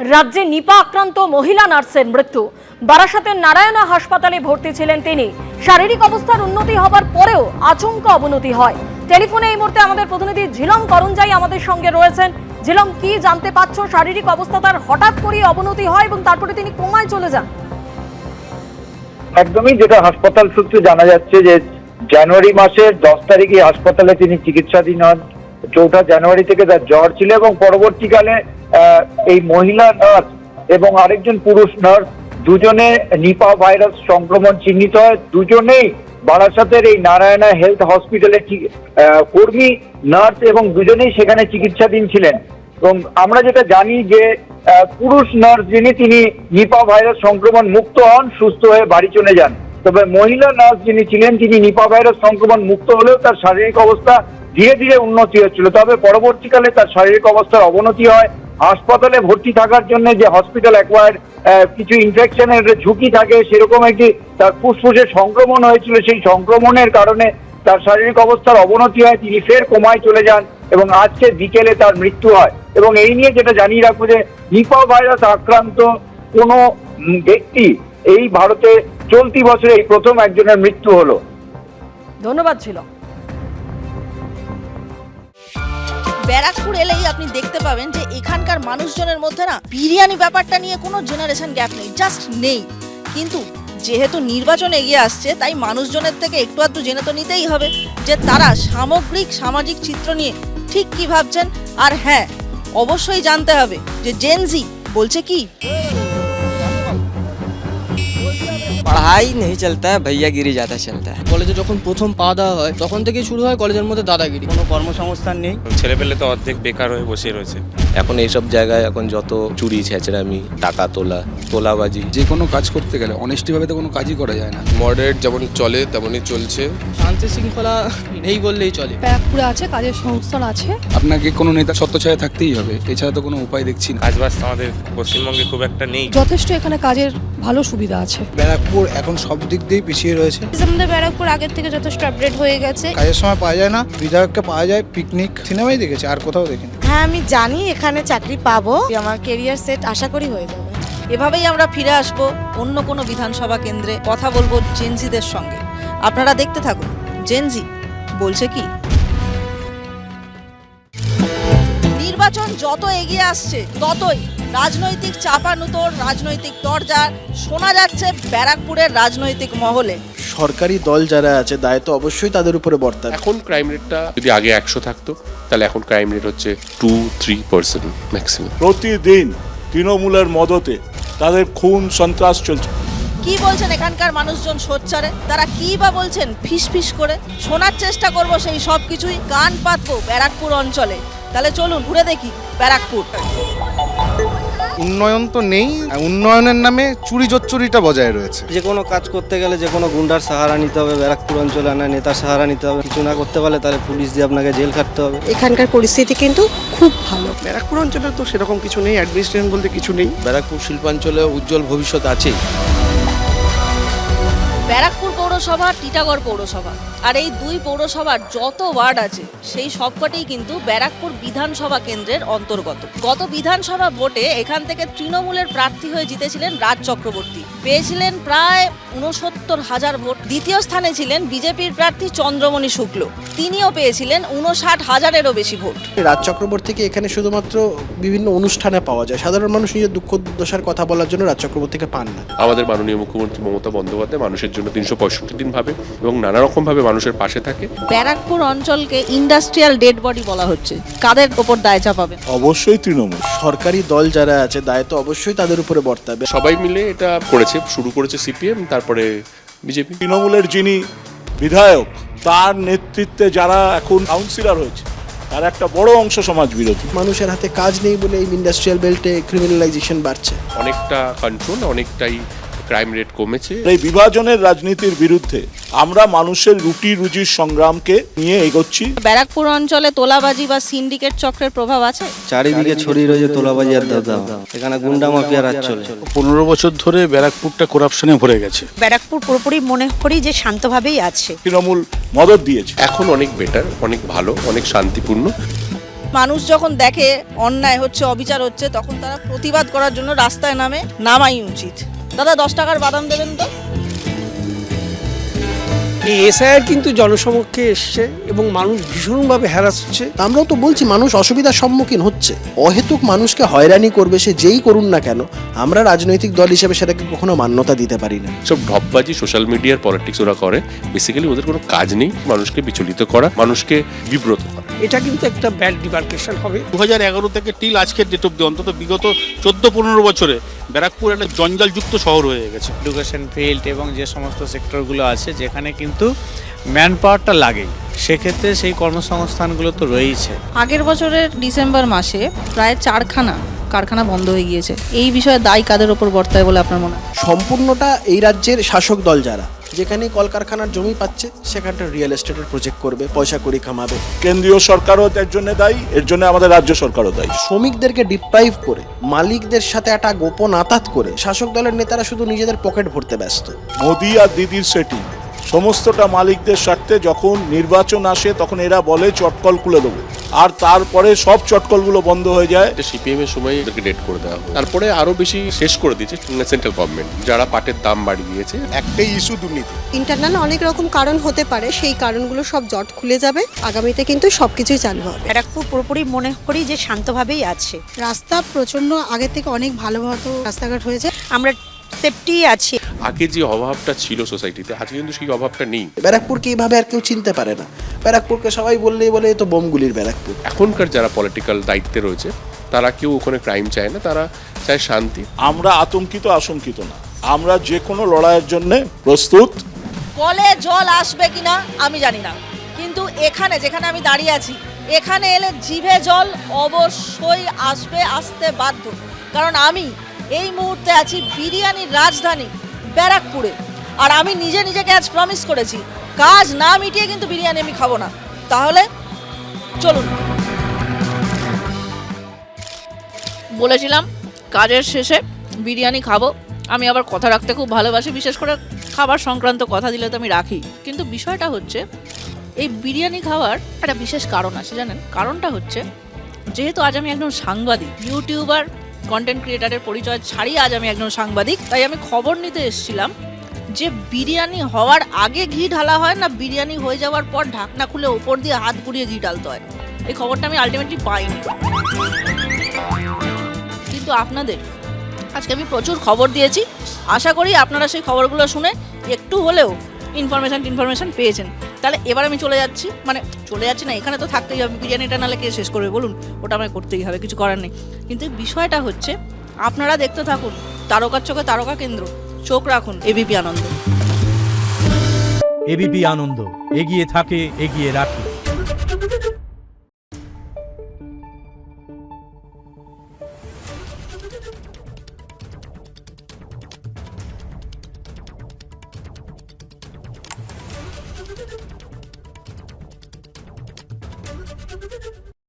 রাজ্যে নিপা আক্রান্ত মহিলা নার্সের মৃত্যু। বারাসাতের নারায়ণা হাসপাতালে ভর্তি ছিলেন তিনি। শারীরিক অবস্থার উন্নতি হবার পরেও আচমকা অবনতি হয়। টেলিফোনে এই মুহূর্তে আমাদের প্রতিনিধি ঝিলম করঞ্জাই আমাদের সঙ্গে রয়েছেন। ঝিলম কি জানতে পারছ শারীরিক অবস্থা তার হঠাৎ করেই অবনতি হয় এবং তারপরে তিনি কোমায় চলে যান? একদমই যেটা হাসপাতাল সূত্রে জানা যাচ্ছে যে জানুয়ারি মাসের দশ তারিখে হাসপাতালে তিনি চিকিৎসাধীন হন। চৌঠা জানুয়ারি থেকে তার জ্বর ছিল এবং পরবর্তীকালে এই মহিলা নার্স এবং আরেকজন পুরুষ নার্স দুজনে নিপা ভাইরাস সংক্রমণ চিহ্নিত হয়। দুজনেই বারাসাতের এই নারায়ণা হেলথ হসপিটালে কর্মী, নার্স এবং দুজনেই সেখানে চিকিৎসাধীন ছিলেন। এবং আমরা যেটা জানি যে পুরুষ নার্স যিনি, তিনি নিপা ভাইরাস সংক্রমণ মুক্ত হন, সুস্থ হয়ে বাড়ি চলে যান। তবে মহিলা নার্স যিনি ছিলেন, তিনি নিপা ভাইরাস সংক্রমণ মুক্ত হলেও তার শারীরিক অবস্থা ধীরে ধীরে উন্নতি হচ্ছিল। তবে পরবর্তীকালে তার শারীরিক অবস্থার অবনতি হয়। হাসপাতালে ভর্তি থাকার জন্য যে হসপিটাল অ্যাকোয়ার্ড কিছু ইনফেকশনের ঝুঁকি থাকে, সেরকম একটি তার ফুসফুসে সংক্রমণ হয়েছিল। সেই সংক্রমণের কারণে তার শারীরিক অবস্থার অবনতি হয়, তিনি ফের কোমায় চলে যান এবং আজকে বিকেলে তার মৃত্যু হয়। এবং এই নিয়ে যেটা জানিয়ে রাখব যে, নিপা ভাইরাস আক্রান্ত কোনো ব্যক্তি এই ভারতে চলতি বছরে এই প্রথম একজনের মৃত্যু হলো। ধন্যবাদ, ছিল। ব্যারাকপুর এলেই আপনি দেখতে পাবেন যে এখানকার মানুষজনের মধ্যে না বিরিয়ানি ব্যাপারটা নিয়ে কোনো জেনারেশন গ্যাপ নেই জাস্ট নেই। কিন্তু যেহেতু নির্বাচন এগিয়ে আসছে, তাই মানুষজনের থেকে একটু আধটু জেনে তো নিতেই হবে যে তারা সামগ্রিক, সামাজিক চিত্র নিয়ে ঠিক কি ভাবছেন। আর হ্যাঁ অবশ্যই জানতে হবে যে জেনজি বলছে কি। পড়াই নেই চলতা ভাইয়াগিরি যাতে চলতে কলেজে যখন প্রথম পা দেওয়া হয় তখন থেকেই শুরু হয় কলেজের মধ্যে দাদাগিরি কোনো কর্মসংস্থান নেই। ছেলে পেলে তো অর্ধেক বেকার হয়ে বসে রয়েছে। এখন এইসব জায়গায় এখন যত চুরি ছেঁচড়ামি টাকা তোলা তোলাবাজি। যে কোনো কাজ করতে গেলে অনেস্টিভাবে তো কোনো কাজই করা যায় না। মডারেট যেমন চলে তেমনই চলছে। শান্তি শৃঙ্খলা নেই বললেই চলে। ব্যারাকপুরে আছে কাজের সংস্থান আছে। আপনাকে কোনো নেতা ছত্রছায়া থাকতেই হবে এছাড়া তো কোনো উপায় দেখছি না। কাজবাজ তো আমাদের পশ্চিমবঙ্গে খুব একটা নেই। যথেষ্ট এখানে কাজের ভালো সুবিধা আছে। ব্যারাকপুর এখন সব দিক দিয়েই পিছিয়ে রয়েছে। আমাদের ব্যারাকপুর আগের থেকে যথেষ্ট আপডেট হয়ে গেছে। কাজের সময় পাওয়া যায় না বিধায়ককে পাওয়া যায় পিকনিক সিনেমাই দেখেছে আর কোথাও দেখিনি। হ্যাঁ আমি জানি এখানে চাকরি পাবো। আমার কেরিয়ার সেট আশা করি হয়ে যাবে। এভাবেই আমরা ফিরে আসব অন্য কোনো বিধানসভা কেন্দ্রে কথা বলব জেনজিদের সঙ্গে। আপনারা দেখতে থাকুন। জেনজি বলছে কি? নির্বাচন যত এগিয়ে আসছে, ততই রাজনৈতিক চাপানুতোর, রাজনৈতিক দরজা শোনা যাচ্ছে ব্যারাকপুরের রাজনৈতিক মহলে। সরকারি দল যারা আছে দায়িত্ব অবশ্যই তাদের উপরে বর্তাবে। এখন ক্রাইম রেটটা যদি আগে একশো থাকতো তাহলে এখন ক্রাইম রেট হচ্ছে টু থ্রি পার্সেন্ট ম্যাক্সিমাম প্রতিদিন তৃণমূলের মদতে তাদের খুন সন্ত্রাস চলছে। কি বলছেন এখানকার মানুষজন সোচ্চারে? তারা কি বা বলছেন? ফিস ফিস করে। শোনার চেষ্টা করব সেই সব কিছুই কান পাতবো ব্যারাকপুর অঞ্চলে। তাহলে চলুন ঘুরে দেখি ব্যারাকপুর। উন্নয়ন তো নেই উন্নয়নের নামে চুরি জোচ্চুরিটা বজায় রয়েছে। যে কোনো কাজ করতে গেলে যে কোনো গুন্ডার সাহারা নিতে হবে ব্যারাকপুর অঞ্চলে না নেতার সাহারা নিতে হবে কিছু না করতে পারলে তাহলে পুলিশ দিয়ে আপনাকে জেল খাটতে হবে। এখানকার পরিস্থিতি কিন্তু খুব ভালো। ব্যারাকপুর অঞ্চলে তো সেরকম কিছু নেই অ্যাডমিনিস্ট্রেশন বলতে কিছু নেই। ব্যারাকপুর শিল্পাঞ্চলে উজ্জ্বল ভবিষ্যৎ আছেই। ব্যারাকপুর পৌরসভা টিটাগড় পৌরসভা। আর এই দুই পৌরসভার যত ওয়ার্ড আছে সেই সবকটিই কিন্তু ব্যারাকপুর বিধানসভা কেন্দ্রের অন্তর্গত। গত বিধানসভা ভোটে এখান থেকে তৃণমূলের প্রার্থী হয়ে জিতেছিলেন রাজ চক্রবর্তী। পেয়েছিলেন প্রায় উনসত্তর হাজার ভোট। দ্বিতীয় স্থানে ছিলেন বিজেপির প্রার্থী চন্দ্রমণি শুক্ল। তিনিও পেয়েছিলেন উনষাট হাজারেরও বেশি ভোট। রাজ চক্রবর্তীকে এখানে শুধুমাত্র বিভিন্ন অনুষ্ঠানে পাওয়া যায়। সাধারণ মানুষ নিজের দুঃখ দুর্দশার কথা বলার জন্য রাজ চক্রবর্তীকে পান না। আমাদের মাননীয় মুখ্যমন্ত্রী মমতা বন্দ্যোপাধ্যায় মানুষের জন্য তিনশো পঁয়ষট্টি দিন ভাবে এবং নানা রকম ভাবে মানুষের পাশে থাকে। ব্যারাকপুর অঞ্চলকে ইন্ডাস্ট্রিয়াল ডেড বডি বলা হচ্ছে। কাদের ওপর দায় চাপাবে? অবশ্যই তৃণমূল। সরকারি দল যারা আছে দায়িত্ব অবশ্যই তাদের উপরে বর্তাবে। সবাই মিলে এটা করেছে শুরু করেছে সিপিএম তারপরে বিজেপি। তৃণমূলের যিনি বিধায়ক তার নেতৃত্বে যারা এখন কাউন্সিলর হয়েছে তার একটা বড় অংশ সমাজ বিরোধী। মানুষের হাতে কাজ নেই বলে এই ইন্ডাস্ট্রিয়াল বেল্টে ক্রিমিনালাইজেশন বাড়ছে। অনেকটা কন্ট্রোল অনেকটাই ক্রাইম রেট কমেছে। এই বিভাজনের রাজনীতির বিরুদ্ধে আমরা মানুষের রুটি রুজির সংগ্রামকে নিয়ে এগোচ্ছি। ব্যারাকপুর অঞ্চলে তোলাবাজি বা সিন্ডিকেট চক্রের প্রভাব আছে? চারিদিকে ছড়িয়ে রয়েছে তোলাবাজি আর দাদা। এখানে গুন্ডা মাফিয়া রাজ চলে। পনেরো বছর ধরে ব্যারাকপুরটা করাপশনে ভরে গেছে। ব্যারাকপুর পুরোপুরি মনে করি যে শান্তভাবেই আছে। তৃণমূল মদত দিয়েছে। এখন অনেক বেটার অনেক ভালো অনেক শান্তিপূর্ণ। মানুষ যখন দেখে অন্যায় হচ্ছে অবিচার হচ্ছে তখন তারা প্রতিবাদ করার জন্য রাস্তায় নামে নামাই উচিত। দাদা দশ টাকার বাদাম দেবেন তো? এই এসআইআর কিন্তু জনসমক্ষে এসছে এবং মানুষ ভীষণভাবে হ্যারাস হচ্ছে। তা আমরাও তো বলছি মানুষ অসুবিধার সম্মুখীন হচ্ছে। অহেতুক মানুষকে হয়রানি করবে সে যেই করুন না কেন আমরা রাজনৈতিক দল হিসেবে সেটাকে কখনো মান্যতা দিতে পারি না। সব ঢপবাজি সোশ্যাল মিডিয়ার পলিটিক্স ওরা করে। বেসিক্যালি ওদের কোনো কাজ নেই। মানুষকে বিচলিত করা মানুষকে বিব্রত করা। এটা কিন্তু একটা ব্যাড ডিমার্কেশন হবে। দু হাজার এগারো থেকে টিল আজকের ডেট অব্দি অন্তত বিগত চোদ্দ পনেরো বছরে ব্যারাকপুর একটা জঞ্জালযুক্ত শহর হয়ে গেছে। এডুকেশন ফিল্ড এবং যে সমস্ত সেক্টরগুলো আছে যেখানে কিন্তু ম্যান পাওয়ারটা লাগেই। সেক্ষেত্রে সেই কর্মসংস্থানগুলো তো রয়েইছে। আগের বছরের ডিসেম্বর মাসে প্রায় চারখানা কারখানা বন্ধ হয়ে গিয়েছে। এই বিষয়ে দায় কাদের ওপর বর্তায় বলে আপনার মনে হয়? সম্পূর্ণটা এই রাজ্যের শাসক দল যারা যেখানে কলকারখানার জমি পাচ্ছে সেখানটা রিয়েল এস্টেটের প্রজেক্ট করবে পয়সা করি কামাবে কেন্দ্রীয় সরকারও এর জন্য দায়ী এর জন্য আমাদের রাজ্য সরকারও দায়ী। শ্রমিকদেরকে ডিপ্রাইভ করে মালিকদের সাথে একটা গোপন আতাত করে শাসক দলের নেতারা শুধু নিজেদের পকেট ভরতে ব্যস্ত। মোদি আর দিদির সেটিং সমস্তটা মালিকদের স্বার্থে যখন নির্বাচন আসে তখন এরা বলে চটকল খুলে দেবো। আর তারপরে সব চটকলগুলো বন্ধ হয়ে যায়। সিপিএম এর সময় এদেরকে ডেট করে দেওয়া হয়। তারপরে আরও বেশি শেষ করে দিয়েছে সেন্ট্রাল গভর্নমেন্ট যারা পাটের দাম বাড়িয়ে দিয়েছে একটাই ইস্যু দুর্নীতি। ইন্টারনাল অনেক রকম কারণ হতে পারে সেই কারণগুলো সব জট খুলে যাবে। আগামীতে কিন্তু সবকিছুই চালু হবে। ব্যারাকপুর পুরোপুরি মনে করি যে শান্তভাবেই আছে। রাস্তা প্রচণ্ড আগের থেকে অনেক ভালো মতো রাস্তাঘাট হয়েছে। আমরা সেফটি আছে। আগে যে অভাবটা ছিল সোসাইটিতে আজকে কিন্তু সেই অভাবটা নেই। ব্যারাকপুরকে এইভাবে আর কেউ চিনতে পারে না। ব্যারাকপুরকে সবাই বললেই বলে এ তো বোমগুলির ব্যারাকপুর। এখনকার যারা পলিটিক্যাল দায়িত্বে রয়েছে তারা কেউ ওখানে ক্রাইম চায় না তারা চায় শান্তি। আমরা আতঙ্কিত আশঙ্কিত না। আমরা যে কোনো লড়াইয়ের জন্য প্রস্তুত। কলে জল আসবে কিনা আমি জানি না। কিন্তু এখানে যেখানে আমি দাঁড়িয়ে আছি এখানে এলে জিভে জল অবশ্যই আসবে আসতে বাধ্য। কারণ আমি এই মুহূর্তে আছি বিরিয়ানির রাজধানী ব্যারাকপুরে। আর আমি নিজে নিজেকে আজ প্রমিস করেছি, কাজ না মিটিয়ে কিন্তু বিরিয়ানি আমি খাব না। তাহলে চলুন। বলেছিলাম, কাজের শেষে বিরিয়ানি খাব। আমি আবার কথা রাখতে খুব ভালোবাসি, বিশেষ করে খাবার সংক্রান্ত কথা দিলে তো আমি রাখি। কিন্তু বিষয়টা হচ্ছে, এই বিরিয়ানি খাওয়ার একটা বিশেষ কারণ আছে জানেন? কারণটা হচ্ছে, যেহেতু আজ আমি একজন সাংবাদিক, ইউটিউবার কন্টেন্ট ক্রিয়েটারের পরিচয় ছাড়িয়ে আজ আমি একজন সাংবাদিক। তাই আমি খবর নিতে এসেছিলাম যে বিরিয়ানি হওয়ার আগে ঘি ঢালা হয় না বিরিয়ানি হয়ে যাওয়ার পর ঢাকনা খুলে ওপর দিয়ে হাত ঘুরিয়ে ঘি ঢালতে হয়। এই খবরটা আমি আলটিমেটলি পাইনি। কিন্তু আপনাদের, আজকে আমি প্রচুর খবর দিয়েছি। আশা করি আপনারা সেই খবরগুলো শুনে একটু হলেও ইনফরমেশন ইনফরমেশন পেয়েছেন। তাহলে এবার আমি চলে যাচ্ছি। মানে চলে যাচ্ছি না, এখানে তো থাকতেই হবে। বিরিয়ানিটা নাহলে কে শেষ করবে বলুন? ওটা আমায় করতেই হবে, কিছু করার নেই। কিন্তু বিষয়টা হচ্ছে, আপনারা দেখতে থাকুন, তারকার চোখে তারকা কেন্দ্র। চোখ রাখুন এবিপি আনন্দ। এবিপি আনন্দ, এগিয়ে থাকে, এগিয়ে রাখে।